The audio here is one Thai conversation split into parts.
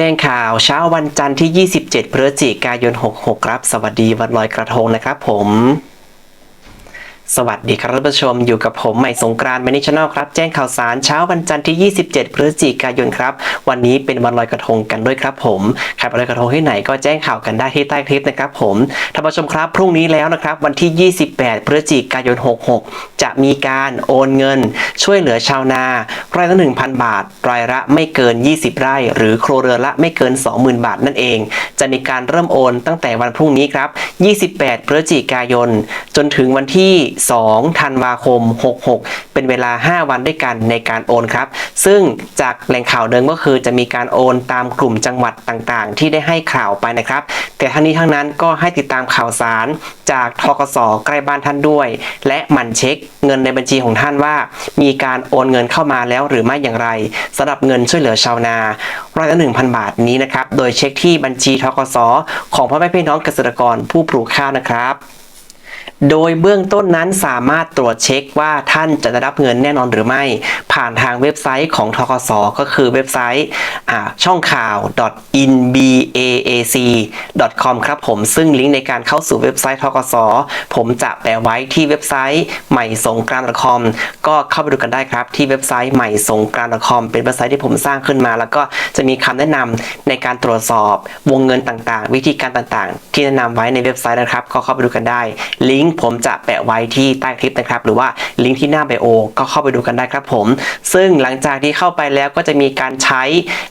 จ้งข่าวเช้าวันจันทร์ที่ 27 พฤศจิกายน 66 ครับ สวัสดีวันลอยกระทงนะครับผม สวัสดีครับท่านผู้ชมอยู่กับผมใหม่สงกรานต์แมนิชแนลครับ แจ้งข่าวสารเช้าวันจันทร์ที่ 27 พฤศจิกายนครับ วันนี้เป็นวันลอยกระทงกันด้วยครับผมใครไปลอยกระทงที่ไหนก็แจ้งข่าวกันได้ที่ใต้คลิปนะครับผมท่านผู้ชมครับ พรุ่งนี้แล้วนะครับ วันที่ 28 พฤศจิกายน 66 จะมีการโอนเงิน ช่วยเหลือชาวนาไร่ละ 1,000 บาทรายละไม่เกิน 20 ไร่ หรือโครวเรือนละไม่เกิน 20,000 บาทนั่นเอง จะมีการเริ่มโอนตั้งแต่วันพรุ่งนี้ครับ 28 พฤศจิกายน จนถึงวันที่2ธันวาคม 66 เป็นเวลา 5 วันด้วยกันในการโอนครับ ซึ่งจากแหล่งข่าวเดิมก็คือจะมีการโอนตามกลุ่มจังหวัดต่างๆ ที่ได้ให้ข่าวไปนะครับ แต่ทั้งนี้ทั้งนั้นก็ให้ติดตามข่าวสารจากทกสใกล้บ้านท่านด้วย และหมั่นเช็คเงินในบัญชีของท่านว่า มีการโอนเงินเข้ามาแล้วหรือไม่อย่างไรสำหรับเงินช่วยเหลือชาวนาร้อยละ1,000บาทนี้นะครับ โดยเช็คที่บัญชีทกสของพ่อแม่พี่น้องเกษตรกรผู้ปลูกข้าวนะครับ โดยเบื้องต้นนั้นสามารถตรวจเช็คว่าท่านจะได้รับเงินแน่นอนหรือไม่ ผ่านทางเว็บไซต์ของทกสก็คือเว็บไซต์ช่องข่าว inbaac.com ครับผมซึ่งลิงก์ในการเข้าสู่เว็บไซต์ทกสผมจะแปะไว้ที่เว็บไซต์ใหม่สงกรานต์ .com ก็เข้าไปดูกันได้ครับ ที่เว็บไซต์ใหม่สงกรานต์ .com เป็นเว็บไซต์ที่ผมสร้างขึ้นมา แล้วก็จะมีคำแนะนำในการตรวจสอบวงเงินต่างๆ วิธีการต่างๆ ที่แนะนำไว้ในเว็บไซต์นะครับ ก็เข้าไปดูกันได้ลิงก์ผมจะแปะไว้ที่ใต้คลิปนะครับ หรือว่าลิงก์ที่หน้าไบโอก็เข้าไปดูกันได้ครับผม ซึ่งหลังจากที่เข้าไปแล้วก็จะมีการใช้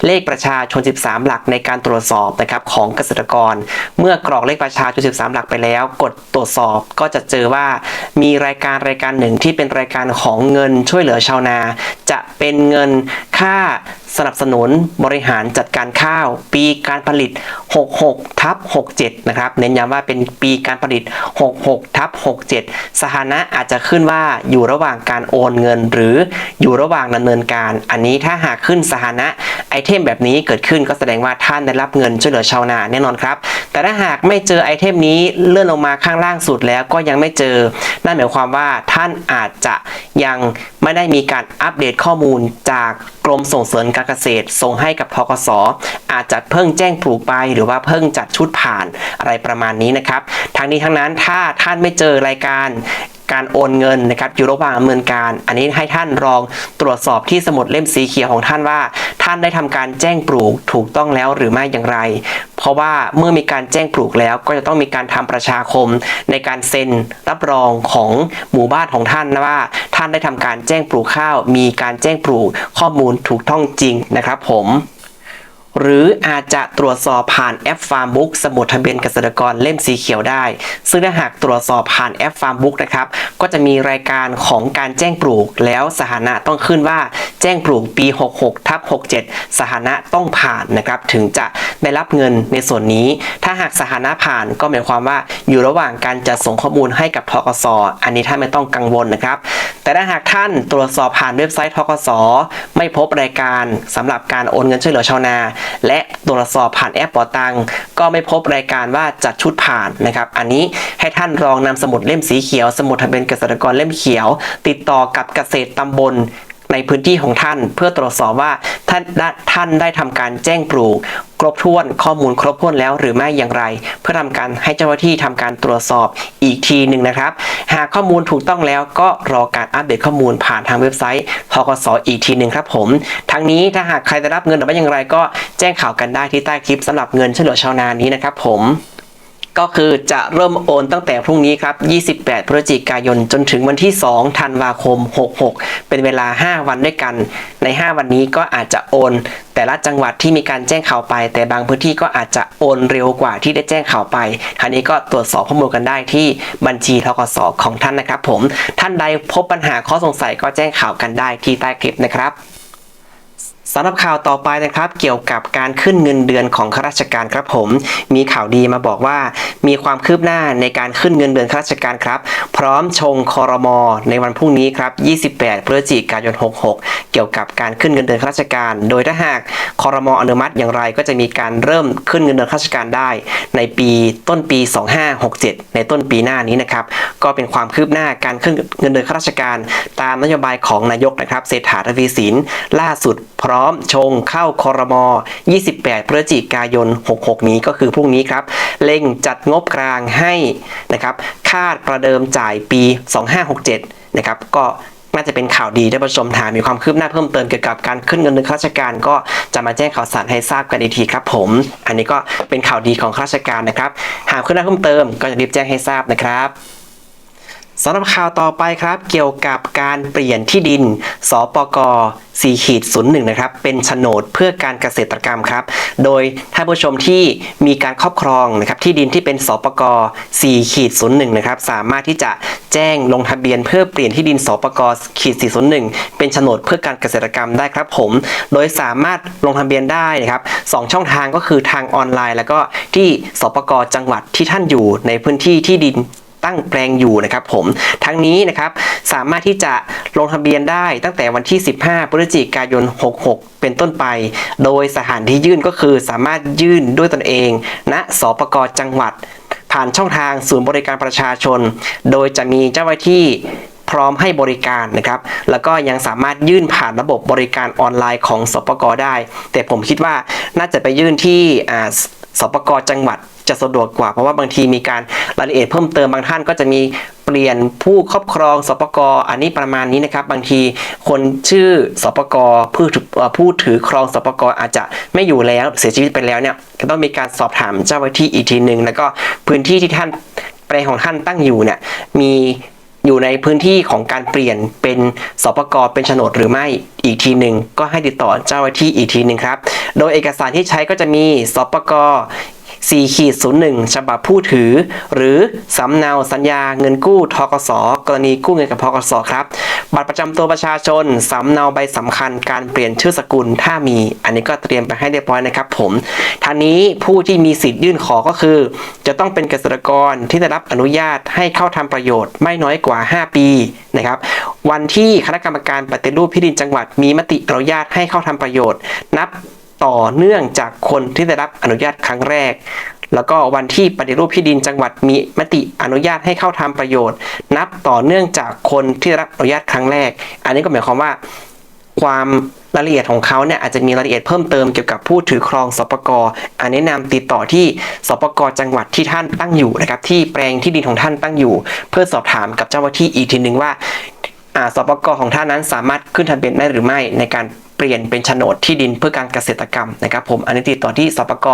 เลขประชาชน 13 หลักในการตรวจสอบนะครับของเกษตรกร เมื่อกรอกเลขประชาชน 13 หลักไปแล้ว กดตรวจสอบก็จะเจอว่ามีรายการรายการหนึ่งที่เป็นรายการของเงินช่วยเหลือชาวนา จะเป็นเงินค่าสนับสนุนบริหารจัดการข้าว ปีการผลิต 66ทับ67 นะครับ เน้นย้ำว่าเป็นปีการผลิต 66ทับ67 สถานะอาจจะขึ้นว่าอยู่ระหว่างการโอนเงิน หรืออยู่ระหว่างดำเนินการ อันนี้ถ้าหากขึ้นสถานะไอเทมแบบนี้เกิดขึ้นก็แสดงว่าท่านได้รับเงินช่วยเหลือชาวนาแน่นอนครับ แต่ถ้าหากไม่เจอไอเทมนี้เลื่อนลงมาข้างล่างสุดแล้วก็ยังไม่เจอ นั่นหมายความว่าท่านอาจจะยัง ไม่ได้มีการอัปเดตข้อมูลจากกรมส่งเสริมการเกษตร ส่งให้กับทกสอาจจะเพิ่งแจ้งปลูกไป หรือว่าเพิ่งจัดชุดผ่านอะไรประมาณนี้นะครับทั้งนี้ทั้งนั้นถ้าท่านไม่เจอรายการการโอนเงินนะครับอยู่ระหว่างดำเนินการ อันนี้ให้ท่านลองตรวจสอบที่สมุดเล่มสีเขียวของท่านว่า ท่านได้ทำการแจ้งปลูกถูกต้องแล้วหรือไม่อย่างไร เพราะว่าเมื่อมีการแจ้งปลูกแล้วก็จะต้องมีการทำประชาคมในการเซ็นรับรองของหมู่บ้านของท่านนะว่า ท่านได้ทำการแจ้งปลูกข้าว มีการแจ้งปลูกข้อมูลถูกต้องจริงนะครับผม หรืออาจจะตรวจสอบผ่านแอปฟาร์มบุ๊กสมุดทะเบียนเกษตรกรเล่มสีเขียวได้ ซึ่งถ้าหากตรวจสอบผ่านแอปฟาร์มบุ๊กนะครับ ก็จะมีรายการของการแจ้งปลูก แล้วสถานะต้องขึ้นว่าแจ้งปลูกปี 66ทับ67 สถานะต้องผ่านนะครับ ถึงจะ ได้รับเงินในส่วนนี้ ถ้าหากสถานะผ่านก็หมายความว่าอยู่ระหว่างการจัดส่งข้อมูลให้กับทกสอันนี้ท่านไม่ต้องกังวลนะครับ แต่ถ้าหากท่านตรวจสอบผ่านเว็บไซต์ทกสไม่พบรายการสำหรับการโอนเงินช่วยเหลือชาวนา และตรวจสอบผ่านแอปปอตังก็ไม่พบรายการว่าจัดชุดผ่านนะครับ อันนี้ให้ท่านลองนำสมุดเล่มสีเขียว สมุดทะเบียนเกษตรกรเล่มเขียว ติดต่อกับเกษตรตำบล ในพื้นที่ของท่าน เพื่อตรวจสอบว่าท่านได้ท่านได้ทำการแจ้งปลูก ครบถ้วนข้อมูลครบถ้วนแล้วหรือไม่อย่างไร เพื่อทำการให้เจ้าหน้าที่ทำการตรวจสอบอีกทีหนึ่งนะครับ หากข้อมูลถูกต้องแล้วก็รอการอัปเดตข้อมูลผ่านทางเว็บไซต์ทกสอีกทีหนึ่งครับผมทั้งนี้ถ้าหากใครได้รับเงินหรือไม่อย่างไร ก็แจ้งข่าวกันได้ที่ใต้คลิปสำหรับเงินช่วยเหลือชาวนานี้นะครับผมก็คือจะเริ่มโอนตั้งแต่พรุ่งนี้ครับ 28พฤศจิกายน จนถึงวันที่ 2 ธันวาคม 66 เป็นเวลา 5 วันด้วยกัน ใน 5 วันนี้ก็อาจจะโอน แต่ละจังหวัดที่มีการแจ้งข่าวไป แต่บางพื้นที่ก็อาจจะโอนเร็วกว่าที่ได้แจ้งข่าวไปทีนี้ก็ตรวจสอบข้อมูลกันได้ที่บัญชีทกสของท่านนะครับผม ท่านใดพบปัญหาข้อสงสัยก็แจ้งข่าวกันได้ที่ใต้คลิปนะครับ สำหรับข่าวต่อไปนะครับเกี่ยวกับการขึ้นเงินเดือนของข้าราชการครับผม มีข่าวดีมาบอกว่า มีความคืบหน้าในการขึ้นเงินเดือนข้าราชการครับ พร้อมชงคอรมอในวันพรุ่งนี้ครับ 28 พฤศจิกายน 66 เกี่ยวกับการขึ้นเงินเดือนข้าราชการ โดยถ้าหากคอรมออนุมัติอย่างไรก็จะมีการเริ่มขึ้นเงินเดือนข้าราชการได้ ในปีต้นปี 2567 ในต้นปีหน้านี้นะครับก็เป็นความคืบหน้าการขึ้นเงินเดือนข้าราชการ ตามนโยบายของนายกนะครับเศรษฐาทวีสินล่าสุดพร้อม้อมชงเข้าคอรมอ 28 พฤศจิกายน 66 นี้ก็คือพรุ่งนี้ครับเล็งจัดงบกลางให้นะครับ คาดประเดิมจ่ายปี 2567 นะครับ ก็น่าจะเป็นข่าวดีท่านผู้ชมถามมีความคืบหน้าเพิ่มเติมเกี่ยวกับการขึ้นเงินเดือนข้าราชการก็จะมาแจ้งข่าวสารให้ทราบกันอีกทีครับผม อันนี้ก็เป็นข่าวดีของข้าราชการนะครับ หากขึ้นหน้าเพิ่มเติมก็จะรีบแจ้งให้ทราบนะครับ สำหรับข่าวต่อไปครับ เกี่ยวกับการเปลี่ยนที่ดิน สปก4ขีด01นะครับ เป็นโฉนดเพื่อการเกษตรกรรมครับ โดยท่านผู้ชมที่มีการครอบครองนะครับที่ดินที่เป็นสปก4ขีด01นะครับ สามารถที่จะแจ้งลงทะเบียนเพื่อเปลี่ยนที่ดินสปกขีด401 เป็นโฉนดเพื่อการเกษตรกรรมได้ครับผม โดยสามารถลงทะเบียนได้นะครับสองช่องทางก็คือทางออนไลน์ แล้วก็ที่สปกจังหวัดที่ท่านอยู่ในพื้นที่ที่ดิน ตั้งแปลงอยู่นะครับผมทั้งนี้นะครับสามารถที่จะลงทะเบียนได้ตั้งแต่วันที่ 15พฤศจิกายน 66 เป็นต้นไป โดยสถานที่ยื่นก็คือสามารถยื่นด้วยตนเองณสปกจังหวัด ผ่านช่องทางศูนย์บริการประชาชน โดยจะมีเจ้าหน้าที่พร้อมให้บริการนะครับ แล้วก็ยังสามารถยื่นผ่านระบบบริการออนไลน์ของสปกได้ แต่ผมคิดว่าน่าจะไปยื่นที่สปกจังหวัด จะสะดวกกว่า เพราะว่าบางทีมีการรายละเอียดเพิ่มเติมบางท่านก็จะมีเปลี่ยนผู้ครอบครองสปกอันนี้ประมาณนี้นะครับ บางทีคนชื่อสปกผู้ถือผู้ถือครองสปกอาจจะไม่อยู่แล้วเสียชีวิตไปแล้วเนี่ยก็ต้องมีการสอบถามเจ้าหน้าที่อีกทีหนึ่งแล้วก็พื้นที่ที่ท่านแปลงของท่านตั้งอยู่เนี่ยมีอยู่ในพื้นที่ของการเปลี่ยนเป็นสปกรเป็นโฉนดหรือไม่อีกทีหนึ่งก็ให้ติดต่อเจ้าหน้าที่อีกทีหนึ่งครับ โดยเอกสารที่ใช้ก็จะมีสปก 4ขีด01 ฉบับผู้ถือ หรือสำเนาสัญญาเงินกู้ทกสกรณีกู้เงินกับทกสครับ บัตรประจำตัวประชาชนสำเนาใบสำคัญการเปลี่ยนชื่อสกุลถ้ามี อันนี้ก็เตรียมไปให้เรียบร้อยนะครับผมท่านี้ผู้ที่มีสิทธิ์ยื่นขอก็คือ จะต้องเป็นเกษตรกรที่ได้รับอนุญาตให้เข้าทำประโยชน์ไม่น้อยกว่า 5 ปีนะครับวันที่คณะกรรมการปฏิรูปที่ดินจังหวัดมีมติอนุญาตให้เข้าทำประโยชน์ นับ ต่อเนื่องจากคนที่ได้รับอนุญาตครั้งแรก แล้วก็วันที่ปฏิรูปที่ดินจังหวัดมีมติอนุญาตให้เข้าทำประโยชน์ นับต่อเนื่องจากคนที่ได้รับอนุญาตครั้งแรก อันนี้ก็หมายความว่า ความรายละเอียดของเขาเนี่ยอาจจะมีรายละเอียดเพิ่มเติมเกี่ยวกับผู้ถือครองสปกอันแนะนำติดต่อที่สปกจังหวัดที่ท่านตั้งอยู่นะครับที่แปลงที่ดินของท่านตั้งอยู่ เพื่อสอบถามกับเจ้าหน้าที่อีกทีหนึ่งว่า สปกของท่านนั้นสามารถขึ้นทะเบียนได้หรือไม่ในการเปลี่ยนเป็นโฉนดที่ดินเพื่อการเกษตรกรรมนะครับผมอันนี้ติดต่อที่สปก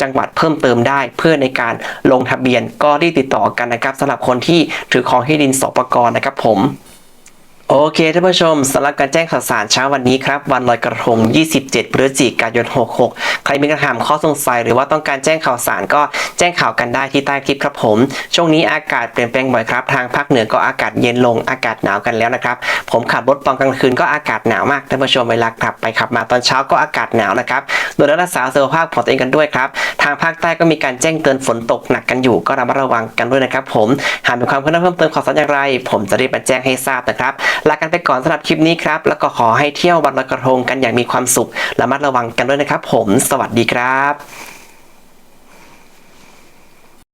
จังหวัดเพิ่มเติมได้ เพื่อในการลงทะเบียนก็รีบติดต่อกันนะครับสำหรับคนที่ถือครองที่ดินสปกนะครับผม โอเคท่านผู้ชมสำหรับการแจ้งข่าวสารเช้าวันนี้ครับ วันลอยกระทง 27 พฤศจิกายน 66 ใครมีคำถามข้อสงสัยหรือว่าต้องการแจ้งข่าวสารก็แจ้งข่าวกันได้ที่ใต้คลิปครับผม ช่วงนี้อากาศเปลี่ยนแปลงบ่อยครับ ทางภาคเหนือก็อากาศเย็นลงอากาศหนาวกันแล้วนะครับ ผมขับรถตอนกลางคืนก็อากาศหนาวมากท่านผู้ชมเวลาขับไปขับมาตอนเช้าก็อากาศหนาวนะครับดูแลรักษาสุขภาพของตัวเองกันด้วยครับทางภาคใต้ก็มีการแจ้งเตือนฝนตกหนักกันอยู่ก็ระมัดระวังกันด้วยนะครับผมหากมีความคืบหน้าเพิ่มเติมข่าวสารอย่างไร ผมจะรีบมาแจ้งให้ทราบนะครับลากันไปก่อนสำหรับคลิปนี้ครับ แล้วก็ขอให้เที่ยววันลอยกระทงกันอย่างมีความสุขระมัดระวังกันด้วยนะครับ ผม สวัสดีครับ